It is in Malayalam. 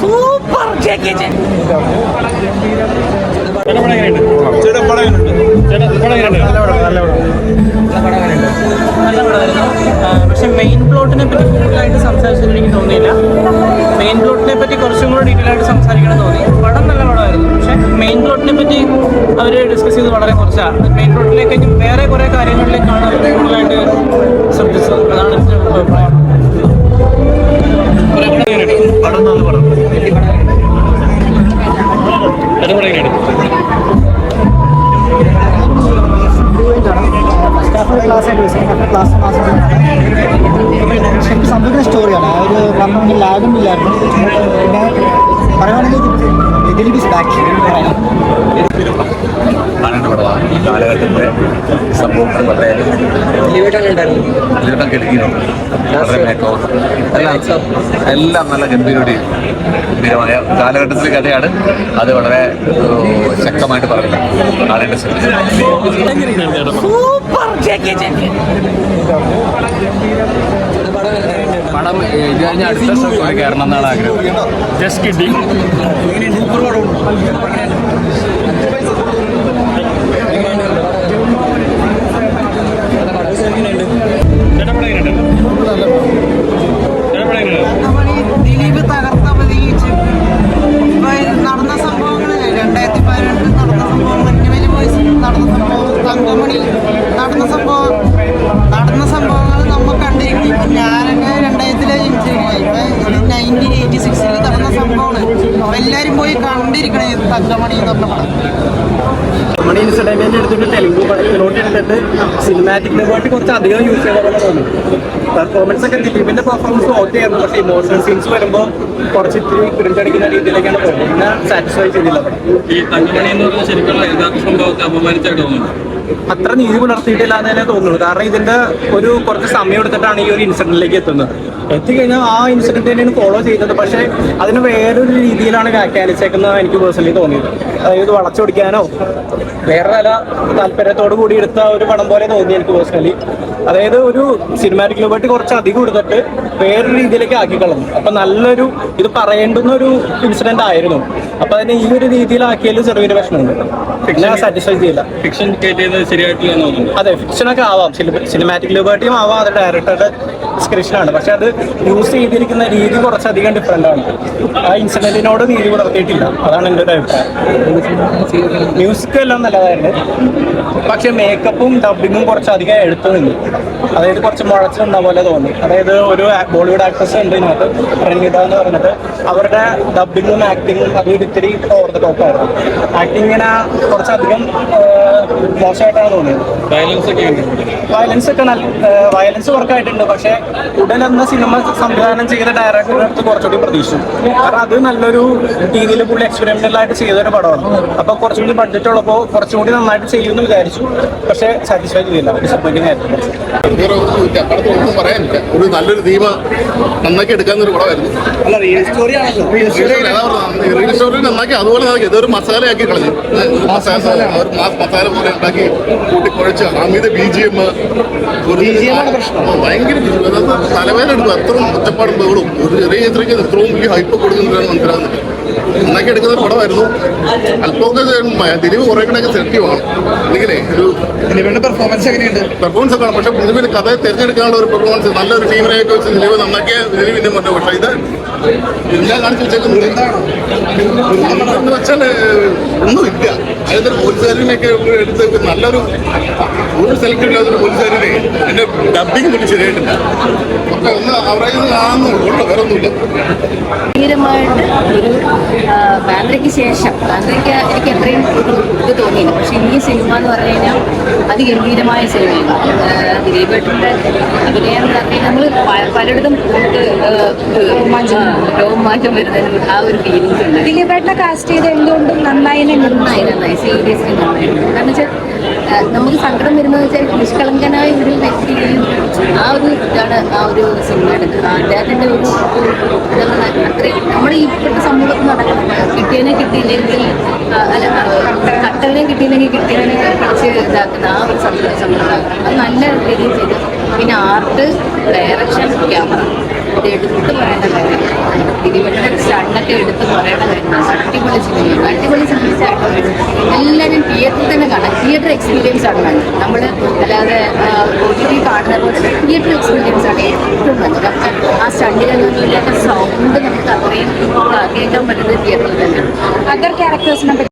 സൂപ്പർ നല്ല പടമായിരുന്നു പക്ഷെ മെയിൻ പ്ലോട്ടിനെ പറ്റി കൂടുതലായിട്ട് സംസാരിച്ചത് എനിക്ക് തോന്നിയില്ല. മെയിൻ പ്ലോട്ടിനെ പറ്റി കുറച്ചും കൂടെ ഡീറ്റെയിൽ ആയിട്ട് സംസാരിക്കണം തോന്നി. പടം നല്ല പടമായിരുന്നു. പക്ഷെ മെയിൻ പ്ലോട്ടിനെ പറ്റി അവർ ഡിസ്കസ് ചെയ്ത് വളരെ കുറച്ചാണ്. മെയിൻ പ്ലോട്ടിലേക്ക് വേറെ കുറേ കാര്യങ്ങളിലേക്കാണ് കൂടുതലായിട്ട് ശ്രദ്ധിച്ചത്. അതാണ് എന്റെ അഭിപ്രായം. ശരിക്കും സംഭവിക്കുന്ന സ്റ്റോറിയാണ് ഒരു പറഞ്ഞ ലാഗും ഇല്ലായിരുന്നു പിന്നെ പറയുകയാണെങ്കിൽ ദിലീപ് ഇസ് ബാക്ക് കാലഘട്ടത്തിലെ സംഭവങ്ങൾ വളരെ അതിലിടം കെടുക്കിയിട്ടുണ്ട് വളരെ എല്ലാം എല്ലാം നല്ല ഗംഭീരയുടെ ഗംഭീരമായ കാലഘട്ടത്തിലെ കഥയാണ്. അത് വളരെ ശക്തമായിട്ട് പറയുന്നത് ആളുടെ പടം ഇത് കഴിഞ്ഞ അടുത്ത ഷോയ്ക്ക് കയറണം എന്നാണ് ആഗ്രഹം. ജസ്റ്റ് കിട്ടി തങ്കമണി എന്ന് പറഞ്ഞ എടുത്തിട്ട് തെലുങ്ക് പടത്തിലോട്ട് എടുത്തിട്ട് സിനിമാറ്റിക് ലെവലായിട്ട് കുറച്ച് അധികം യൂസ് ചെയ്ത പോലെ തോന്നി പെർഫോമൻസ് ഒക്കെ ദിലീപിന്റെ പെർഫോമൻസ് ഓക്കെ ആയിരുന്നു പക്ഷേ ഇമോഷണൽ സീൻസ് വരുമ്പോൾ കുറച്ച് ഇത്തിരി അടിക്കുന്ന രീതിയിലേക്കാണ് പോകുന്നത്. സാറ്റിസ്ഫൈ ചെയ്തില്ല. ഈ തങ്കമണി എന്ന് പറഞ്ഞ ശരിക്കുള്ള യഥാർത്ഥ സംഭവത്തെ അപമാനിച്ചായിട്ട് തോന്നുന്നു അത്ര നീതി പുലർത്തിയിട്ടില്ല എന്ന് തന്നെ തോന്നുന്നു കാരണം ഇതിന്റെ ഒരു കുറച്ച് സമയം എടുത്തിട്ടാണ് ഈ ഒരു ഇൻസിഡന്റിലേക്ക് എത്തുന്നത്. എത്തിക്കഴിഞ്ഞാൽ ആ ഇൻസിഡന്റ് തന്നെയാണ് ഫോളോ ചെയ്തത് പക്ഷേ അതിന് വേറൊരു രീതിയിലാണ് വ്യാഖ്യാനിച്ചേക്കുന്നത് എനിക്ക് പേഴ്സണലി തോന്നിയത്. അതായത് വളച്ചൊടിക്കാനോ വേറെ പല താല്പര്യത്തോടു കൂടി എടുത്ത ഒരു പടം പോലെ തോന്നി എനിക്ക് പേഴ്സണലി അതായത് ഒരു സിനിമാറ്റിക് ലിബർട്ടി കുറച്ച് അധികം എടുത്തിട്ട് വേറൊരു രീതിയിലേക്ക് ആക്കി കളഞ്ഞു അപ്പൊ നല്ലൊരു ഇത് പറയേണ്ടുന്ന ഒരു ഇൻസിഡന്റ് ആയിരുന്നു. അപ്പൊ അതിനെ ഈ ഒരു രീതിയിലാക്കിയാലും ചെറിയൊരു പ്രശ്നമുണ്ട് പിന്നെ സാറ്റിസ്ഫൈ ചെയ്യില്ല ഫിക്ഷൻ അതെ ഫിക്ഷനൊക്കെ ആവാം. സിനിമാറ്റിക് ലിബർട്ടിയും ആവാം അത് ഡയറക്ടറുടെ ഡിസ്ക്രിപ്ഷനാണ് പക്ഷെ അത് യൂസ് ചെയ്തിരിക്കുന്ന രീതി കുറച്ചധികം ഡിഫറെന്റ് ആണ്. ആ ഇൻസിഡന്റിനോട് നീതി പുലർത്തിയിട്ടില്ല. അതാണ് എന്റെ ഒരു അഭിപ്രായം. മ്യൂസിക് എല്ലാം നല്ലതായിരുന്നു പക്ഷെ മേക്കപ്പും ഡബിങ്ങും കുറച്ചധികം എടുത്തു നിന്നു. അതായത് കുറച്ച് മുഴച്ചു പോലെ തോന്നി. അതായത് ഒരു ബോളിവുഡ് ആക്ട്രസ് ഉണ്ട് ഇതിനകത്ത് റൺഗീത എന്ന് പറഞ്ഞിട്ട് അവരുടെ ഡബിങ്ങും ആക്ടിങ്ങും അത് ഇത്തിരി ഓവർ ദ ടോപ്പ് ആയിരുന്നു. ഇങ്ങനെ കുറച്ചധികം മോശമായിട്ടാണ് തോന്നിയത്. വയലൻസ് ഒക്കെ വയലൻസ് ഒക്കെ നല്ല വയലൻസ് വർക്കായിട്ടുണ്ട് പക്ഷേ ഉടൻ എന്ന സിനിമ സംവിധാനം ചെയ്ത ഡയറക്ടറുടെ അടുത്ത് കുറച്ചുകൂടി പ്രതീക്ഷിച്ചു. കാരണം അത് നല്ലൊരു രീതിയിൽ പുള്ളി എക്സ്പെരിമെന്റൽ ആയിട്ട് ചെയ്തൊരു പടമാണ്. അപ്പൊ കുറച്ചുകൂടി ബഡ്ജറ്റ് ഉള്ളപ്പോൾ കുറച്ചുകൂടി നന്നായിട്ട് ചെയ്യുമെന്ന് വിചാരിച്ചു. പക്ഷേ സാറ്റിസ്ഫൈ ചെയ്തില്ല. ഡിസപ്പോയിന്റിംഗ് ആയിരുന്നു. വേറെ ഒന്നുമില്ല. പടത്തിൽ ഒന്നും പറയാനില്ല. ഒരു നല്ലൊരു തീമ നന്നാക്കി എടുക്കാന്നൊരു പടമായിരുന്നു റിയൽ സ്റ്റോറി നന്നാക്കി അതുപോലെ നന്നാക്കി. ഇതൊരു മസാലയാക്കി കളഞ്ഞു. മസാല. ഒരു മാസ് മസാല പോലെ ഉണ്ടാക്കി കൂട്ടിക്കുഴച്ച്. അമിത ബി ജി എം ഭയങ്കര തലവേദന എടുക്കും അത്രയും ഒറ്റപ്പാടും ബഹളും ഒരു ചെറിയ ചിത്രയ്ക്ക് ഇത്രയും വലിയ ഹൈപ്പ് കൊടുക്കുന്നുണ്ടെന്ന് മനസ്സിലാകുന്നില്ല നന്നാക്കി എടുക്കുന്ന പടമായിരുന്നു അല്പമൊക്കെ ദിലീപ് കുറെ കൂടെയൊക്കെ സെലക്റ്റീവ് ആണ് ഇല്ലെങ്കിലേ ഒരു ദിലീപിന്റെ പെർഫോമൻസ് എങ്ങനെയുണ്ട്? പെർഫോമൻസ് ഒക്കെ ആണ്. പക്ഷെ ദിലീപിന് കഥ തിരഞ്ഞെടുക്കാനുള്ള ഒരു പെർഫോമൻസ് നല്ലൊരു ടീമിനെയൊക്കെ വെച്ച് ദിലീപ് നന്നാക്കിയ ദിലീപിന്റെ മറ്റേ പക്ഷേ ഇത് എല്ലാം കാണിച്ചു വെച്ചേക്കുന്നത് എന്ന് വെച്ചാൽ ഒന്നുമില്ല. അതായത് പോലീസുകാരനെയൊക്കെ എടുത്ത് നല്ലൊരു ഒരു സെലക്ട് ഇല്ലാത്തൊരു പോലീസുകാരനെ എന്റെ ഡബിങ് പിടിച്ച് ശരിയായിട്ടില്ല ഒക്കെ ഒന്ന് അവരായി കാണുന്നുള്ളൂ ഉള്ളൂ വേറെ ഒന്നുമില്ല ഗംഭീരമായിട്ട് ഒരു ബാന്ദ്രയ്ക്ക് ശേഷം ബാന്ദ്രയ്ക്ക് എനിക്ക് അത്രയും ഇത് തോന്നിയില്ല. പക്ഷെ ഈ സിനിമ എന്ന് പറഞ്ഞു കഴിഞ്ഞാൽ അതിഗംഭീരമായ സിനിമയാണ്. ദിലീപ് ദിലീപേട്ടന്റെ അഭിനയം എന്ന് പറഞ്ഞാൽ നമ്മൾ പലയിടത്തും നമുക്ക് മാറ്റം വരുന്നതിന് ആ ഒരു ഫീലിംഗ് ഉണ്ട്. ദിലീപേട്ടനെ കാസ്റ്റ് ചെയ്ത് എന്തുകൊണ്ടും നന്നായി നന്നായി നന്നായി. സീരിയസ്ലി നന്നായി കാരണം വെച്ചാൽ നമുക്ക് സങ്കടം വരുന്നത് വെച്ചാൽ നിഷ്കളങ്കനായ ഒരു വ്യക്തിയും ആ ഒരു ഇതാണ് ആ ഒരു സിനിമ എടുക്കുന്നത് അദ്ദേഹത്തിന്റെ ഒരു അത്രയും നമ്മുടെ ഇപ്പോഴത്തെ സമൂഹത്തിൽ നടക്കണം കിട്ടിയതിനെ കിട്ടിയില്ലെങ്കിൽ അല്ല കട്ടലിനെ കിട്ടിയില്ലെങ്കിൽ കിട്ടിയതിനെ പിടിച്ച് ഇതാക്കുന്ന ആ ഒരു സമ്പ്രദായം. അത് നല്ല രീതിയിൽ ചെയ്തു. പിന്നെ ആർട്ട് ഡയറക്ഷൻ ക്യാമറ. ഇത് എടുത്ത് പറയേണ്ട കാര്യം ദിലീപിന്റെ സ്റ്റണ്ടൊക്കെ എടുത്ത് പറയേണ്ട കാര്യമാണ് അടിപൊളി സിനിമ അടിപൊളി സിനിമ എല്ലാവരും തിയേറ്ററിൽ തന്നെ കാണാം. തിയേറ്റർ എക്സ്പീരിയൻസ് ആണ് വേണ്ടത് നമ്മൾ അല്ലാതെ ഒ കാണുന്ന പോലെ തിയേറ്റർ എക്സ്പീരിയൻസ് ആണ് ഏറ്റവും നല്ലത്. നമുക്ക് ആ സ്റ്റണ്ടിലൊന്നും സൗണ്ട് നമുക്ക് അത്രയും കേൾക്കാൻ പറ്റുന്നത് തിയേറ്ററിൽ തന്നെയാണ് അതർ ക്യാരക്ടേഴ്സിനെ